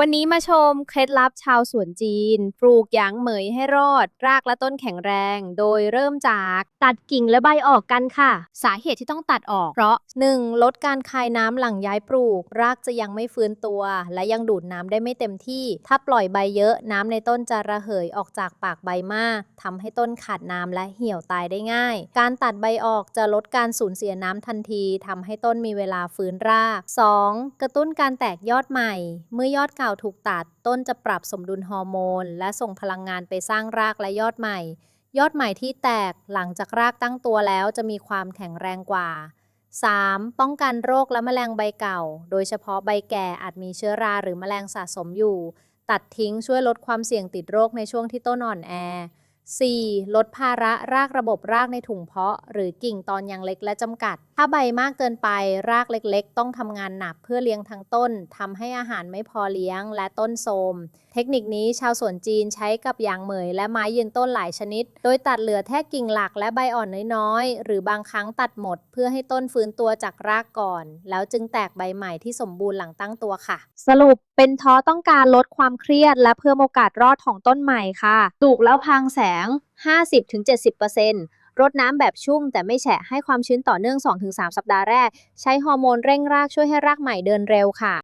วันนี้มาชมเคล็ดลับชาวสวนจีน ปลูกหยางเหมยให้รอด รากและต้นแข็งแรง โดยเริ่มจากตัดกิ่งและใบออกกันค่ะ สาเหตุที่ต้องตัดออกเพราะ 1. ลดการคายน้ำหลังย้ายปลูก รากจะยังไม่ฟื้นตัว และยังดูดน้ำได้ไม่เต็มที่ ถ้าปล่อยใบเยอะน้ำในต้นจะระเหยออกจากปากใบมากทำให้ต้นขาดน้ำและเหี่ยวตายได้ง่าย การตัดใบออกจะลดการสูญเสียน้ำทันทีทำให้ต้นมีเวลาฟื้นราก 2. กระตุ้นการแตกยอดใหม่ เมื่อยอดเก่าถูกตัด ต้นจะปรับสมดุลฮอร์โมน และส่งพลังงานไปสร้างรากและยอดใหม่ ยอดใหม่ที่แตกหลังจากรากตั้งตัวแล้วจะมีความแข็งแรงกว่า 3. ป้องกันโรคและแมลงใบเก่า โดยเฉพาะใบแก่อาจมีเชื้อราหรือแมลงสะสมอยู่ ตัดทิ้งช่วยลดความเสี่ยงติดโรคในช่วงที่ต้นอ่อนแอ 4. ลดภาระรากระบบรากในถุงเพาะ หรือกิ่งตอนยังเล็กและจำกัด ถ้าใบมากเกินไปรากเล็กๆ ต้องทำงานหนักเพื่อเลี้ยงทั้งต้นทำให้อาหารไม่พอเลี้ยงและต้นโทรมเทคนิคนี้ชาวสวนจีนใช้กับยางเหมยและไม้ยืนต้นหลายชนิด โดยตัดเหลือแค่กิ่งหลักและใบอ่อนน้อยๆ หรือบางครั้งตัดหมด เพื่อให้ต้นฟื้นตัวจากรากก่อน แล้วจึงแตกใบใหม่ที่สมบูรณ์หลังตั้งตัวค่ะ สรุปเป็นท้อต้องการลดความเครียด และเพิ่มโอกาสรอดของต้นใหม่ค่ะปลูกแล้วพรางแสง 50-70%รดน้ำแบบชุ่มแต่ไม่แฉะให้ความชื้นต่อเนื่อง 2-3 สัปดาห์แรก ใช้ฮอร์โมนเร่งรากช่วยให้รากใหม่เดินเร็วค่ะ